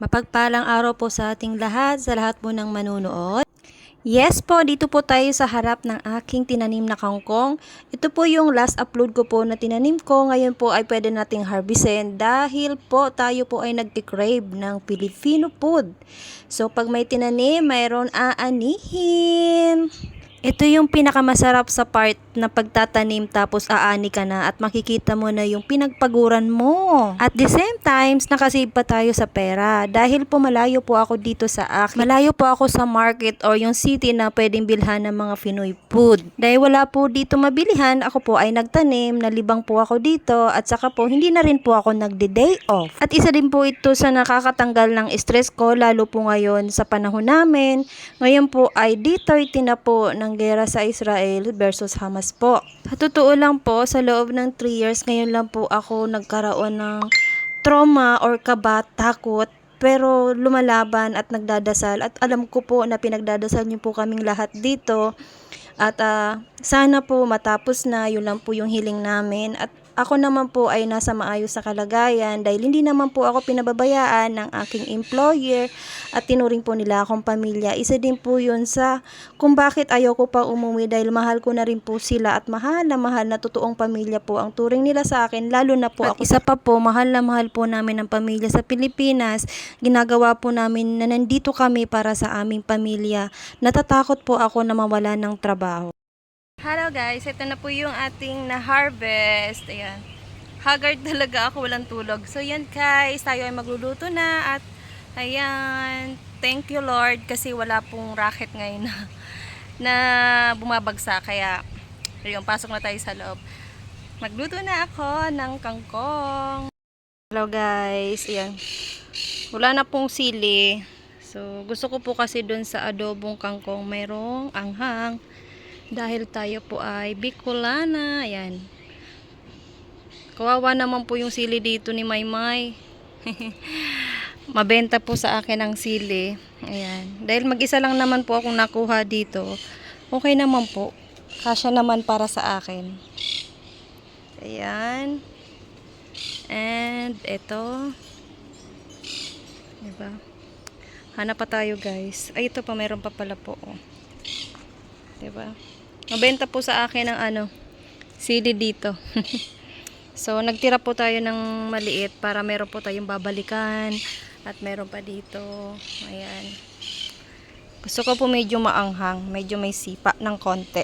Mapagpalang araw po sa ating lahat, sa lahat po ng manunood. Yes po, dito po tayo sa harap ng aking tinanim na kangkong. Ito po yung last upload ko po na tinanim ko. Ngayon po ay pwede nating harvestin dahil po tayo po ay nagtikrave ng Filipino food. So pag may tinanim, mayroon aanihin. Ito yung pinakamasarap sa part na pagtatanim tapos aani ka na at makikita mo na yung pinagpaguran mo. At the same times, nakasave pa tayo sa pera dahil po malayo po ako dito sa akin. Malayo po ako sa market or yung city na pwedeng bilhan ng mga Pinoy food. Dahil wala po dito mabilihan, ako po ay nagtanim, nalibang po ako dito at saka po hindi na rin po ako nagde-day off. At isa din po ito sa nakakatanggal ng stress ko lalo po ngayon sa panahon namin. Ngayon po ay D30 na po ng gera sa Israel versus Hamas po. Sa totoo lang po, sa loob ng 3 years, ngayon lang po ako nagkaroon ng trauma or kaba, takot pero lumalaban at nagdadasal. At alam ko po na pinagdadasal niyo po kaming lahat dito. At ah, sana po matapos na yun lang po yung hiling namin. At ako naman po ay nasa maayos na kalagayan dahil hindi naman po ako pinababayaan ng aking employer at tinuring po nila akong pamilya. Isa din po yun sa kung bakit ayaw ko pa umuwi dahil mahal ko na rin po sila at mahal na mahal na totoong pamilya po ang turing nila sa akin lalo na po ako. Isa pa po, mahal na mahal po namin ang pamilya sa Pilipinas. Ginagawa po namin na nandito kami para sa aming pamilya. Natatakot po ako na mawala ng trabaho. Hello guys, ito na po yung ating na-harvest. Ayan. Haggard talaga ako, walang tulog. So yan guys, tayo ay magluluto na at ayan, thank you Lord kasi wala pong racket ngayon na, na bumabagsak. Kaya, yung pasok na tayo sa loob. Magluto na ako ng kangkong. Hello guys, ayan. Wala na pong sili. So, gusto ko po kasi dun sa adobong kangkong mayroong anghang dahil tayo po ay Bicolana. Ayan. Kawawa naman po yung sili dito ni Maymay. Mabenta po sa akin ang sili. Ayan. Dahil mag-isa lang naman po akong nakuha dito. Okay naman po. Kasya naman para sa akin. Ayan. And ito. Diba? Hanap pa tayo guys. Ay ito pa meron pa pala po. Oh. Diba? Mabenta po sa akin ng ano, sili dito. so, nagtira po tayo ng maliit para meron po tayong babalikan. At meron pa dito. Ayan. Gusto ko po medyo maanghang. Medyo may sipa ng konti.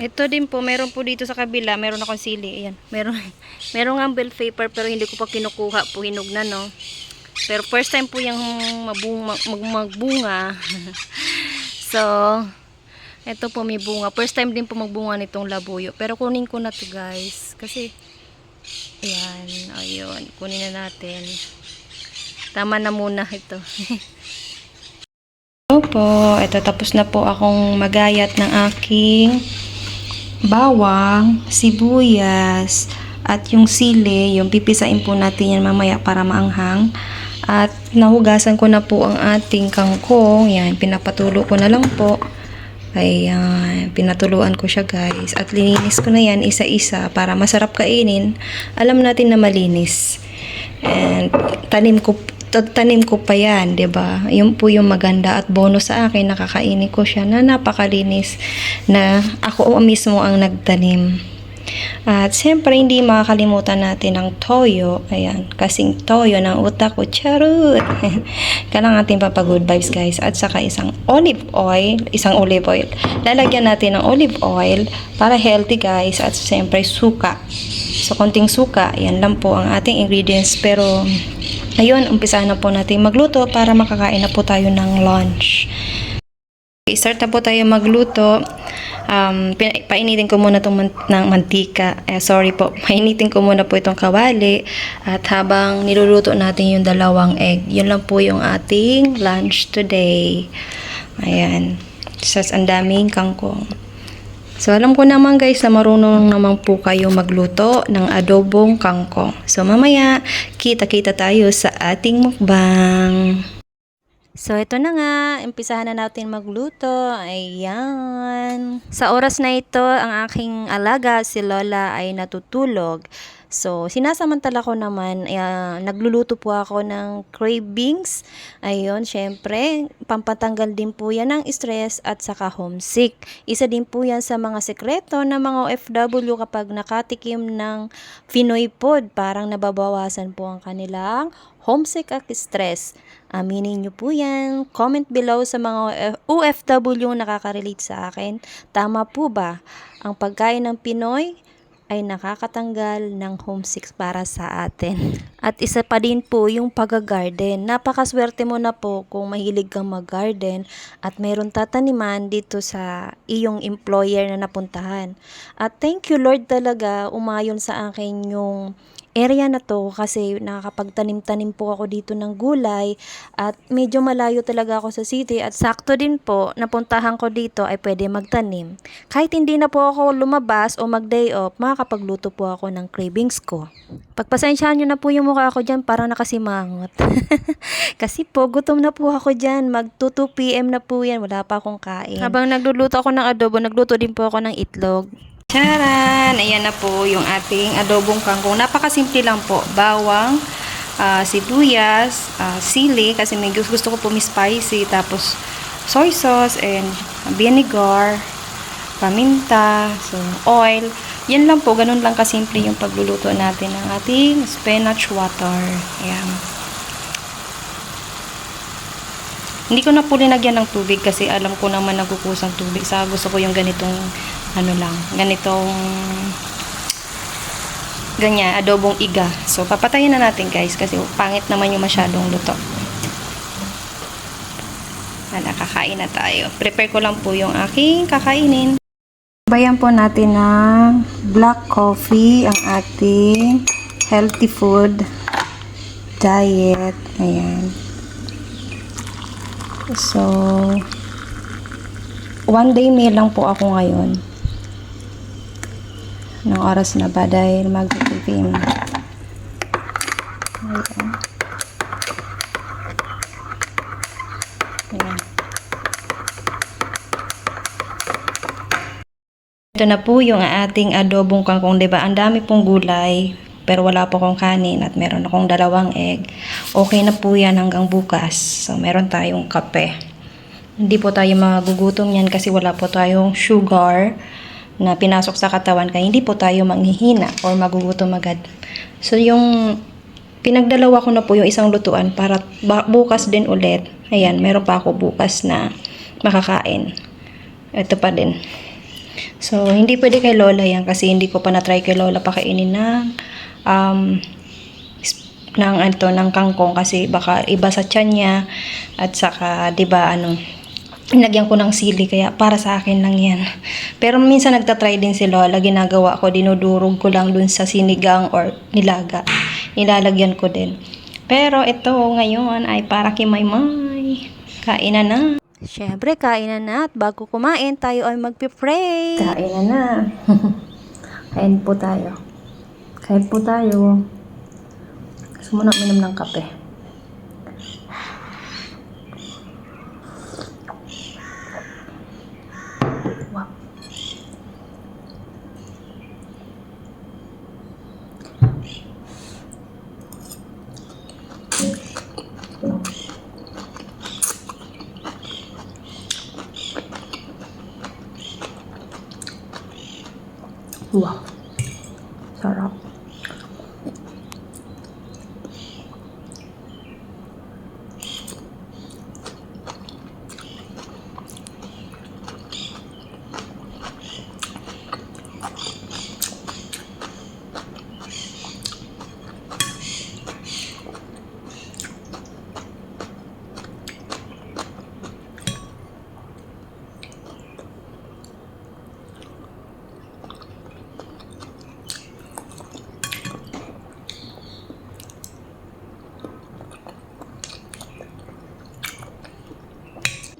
Ito din po, meron po dito sa kabila, meron akong sili. Ayan. Meron, meron nga bell paper pero hindi ko pa kinukuha po. Hinog na, no? Pero first time po yung mabunga, mag, magbunga. So, ito po may bunga. First time din po magbunga nitong labuyo. Pero kunin ko na to guys. Kasi, ayan, ayun. Kunin na natin. Tama na muna ito. Opo, ito tapos na po akong magayat ng aking bawang, sibuyas, at yung sili, yung pipisain po natin yan mamaya para maanghang. At nahugasan ko na po ang ating kangkong. Yan, pinapatulo ko na lang po. Ayan, pinatuluan ko siya guys. At lininis ko na yan isa-isa para masarap kainin. Alam natin na malinis. And tanim ko tanim ko pa yan, 'di ba? Yun po yung maganda at bonus sa akin nakakainin ko siya na napakalinis na ako mismo ang nagtanim. At siyempre, hindi makakalimutan natin ang toyo. Ayan, kasing toyo ng utak ko. Charot! Kailangan natin papa good vibes, guys. At saka isang olive oil. Isang olive oil. Lalagyan natin ng olive oil para healthy, guys. At siyempre, suka. So, konting suka. Yan lang po ang ating ingredients. Pero, ayun, umpisahan na po natin magluto para makakain na po tayo ng lunch. Okay, start na po tayo magluto. Um, painitin ko muna itong man- ng mantika. Eh, sorry po. Painitin ko muna po itong kawali. At habang niluluto natin yung dalawang egg, yun lang po yung ating lunch today. Ayan. Sas ang daming kangkong. So, alam ko naman guys na marunong naman po kayo magluto ng adobong kangkong. So, mamaya, kita-kita tayo sa ating mukbang. So, ito na nga. Umpisahan na natin magluto. Ayan. Sa oras na ito, ang aking alaga, si Lola, ay natutulog. So, sinasamantala ko naman, ah, nagluluto po ako ng cravings. Ayun, syempre, pampatanggal din po yan ng stress at saka homesick. Isa din po yan sa mga sekreto ng mga OFW kapag nakatikim ng Pinoy food. Parang nababawasan po ang kanilang homesick at stress. Aminin nyo po yan. Comment below sa mga OFW nakaka-relate sa akin. Tama po ba? Ang pagkain ng Pinoy ay nakakatanggal ng homesick para sa atin. At isa pa din po yung pag-garden. Napakaswerte mo na po kung mahilig kang mag-garden at mayroon tataniman dito sa iyong employer na napuntahan. At thank you Lord talaga umayon sa akin yung area na to kasi nakakapagtanim-tanim po ako dito ng gulay at medyo malayo talaga ako sa city at sakto din po napuntahan ko dito ay pwede magtanim. Kahit hindi na po ako lumabas o mag-day off, makakapagluto po ako ng cravings ko. Pagpasensyahan nyo na po yung mukha ko dyan parang nakasimangot. kasi po gutom na po ako dyan. Mag 2 p.m. na po yan. Wala pa akong kain. Habang nagluluto ako ng adobo, nagluto din po ako ng itlog. Charan! Ayan na po yung ating adobong kangkong. Napakasimple lang po. Bawang, ah, sibuyas, ah, sili, kasi may gusto, gusto ko po may spicy. Tapos, soy sauce and vinegar, paminta, so, oil. Yan lang po. Ganun lang kasimple yung pagluluto natin ng ating spinach water. Ayan. Hindi ko na po linagyan ng tubig kasi alam ko naman nagkukusang tubig. Sa gusto ko yung ganitong ano lang, ganitong ganyan, adobong iga. So, papatayin na natin guys kasi pangit naman yung masyadong luto. Hala, kakain na tayo. Prepare ko lang po yung aking kakainin. Bayan po natin ng black coffee ang ating healthy food diet. Ayan. So, one day meal lang po ako ngayon. Ng oras na ba dahil. Ayan. Ito na po yung ating adobong kangkong, 'di ba? Ang dami pong gulay, pero wala po akong kanin at meron akong dalawang egg. Okay na po 'yan hanggang bukas. So meron tayong kape. Hindi po tayo magugutom yan kasi wala po tayong sugar na pinasok sa katawan kaya hindi po tayo manghihina or magugutom agad. So yung pinagdalawa ko na po yung isang lutuan para bukas din ulit. Ayan, meron pa ako bukas na makakain. Ito pa din. So, hindi pwede kay Lola yan kasi hindi ko pa na-try kay Lola pakainin ng um, ng ano ng kangkong kasi baka iba sa tiyan niya at saka 'di ba ano Nilagyan ko ng sili kaya para sa akin lang yan. Pero minsan nagtatry din si Lola, ginagawa ko, dinudurog ko lang dun sa sinigang or nilaga. Nilalagyan ko din. Pero ito ngayon ay para kay Maymay. Kainan na. Siyempre, kainan na at bago kumain, tayo ay magpipray. Kainan na. Kain po tayo. Kain po tayo. Gusto mo na uminom ng kape. 哇小时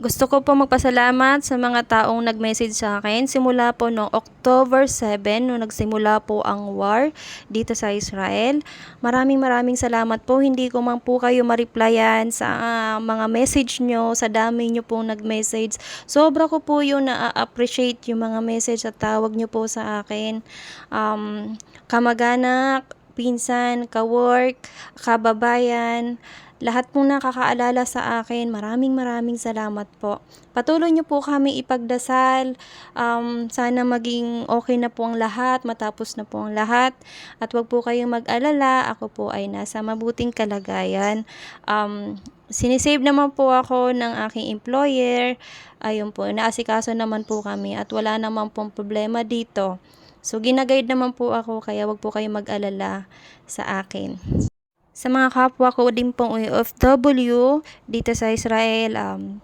Gusto ko po magpasalamat sa mga taong nag-message sa akin simula po noong October 7 nung nagsimula po ang war dito sa Israel. Maraming maraming salamat po. Hindi ko man po kayo ma-replyan sa ah, mga message nyo, sa dami nyo pong nag-message. Sobra ko po yung na-appreciate yung mga message at tawag nyo po sa akin. Um, kamag-anak, pinsan, ka-work, kababayan, lahat pong nakakaalala sa akin, maraming maraming salamat po. Patuloy niyo po kami ipagdasal, um, sana maging okay na po ang lahat, matapos na po ang lahat, at wag po kayong mag-alala, ako po ay nasa mabuting kalagayan. Um, sinisave naman po ako ng aking employer, ayun po, naasikaso naman po kami at wala naman pong problema dito. So, ginaguide naman po ako, kaya wag po kayong mag-alala sa akin. Sa mga kapwa ko din pong OFW dito sa Israel, um,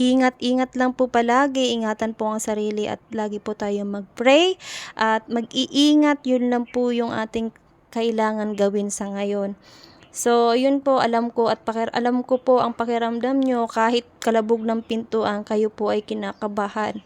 ingat-ingat lang po palagi, ingatan po ang sarili at lagi po tayo mag-pray at mag-iingat, yun lang po yung ating kailangan gawin sa ngayon. So, yun po, alam ko at pakir alam ko po ang pakiramdam nyo kahit kalabog ng pintuan, kayo po ay kinakabahan.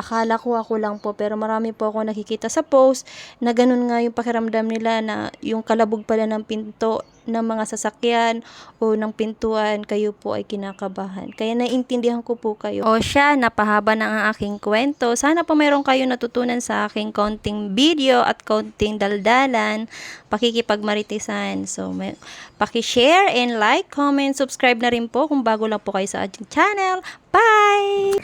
Akala ko ako lang po, pero marami po ako nakikita sa post na ganun nga yung pakiramdam nila na yung kalabog pala ng pinto ng mga sasakyan o ng pintuan, kayo po ay kinakabahan. Kaya naiintindihan ko po kayo. O siya, napahaba na ang aking kwento. Sana po mayroon kayo natutunan sa aking konting video at konting daldalan, pakikipagmaritisan. So, may, paki-share and like, comment, subscribe na rin po kung bago lang po kayo sa ating channel. Bye!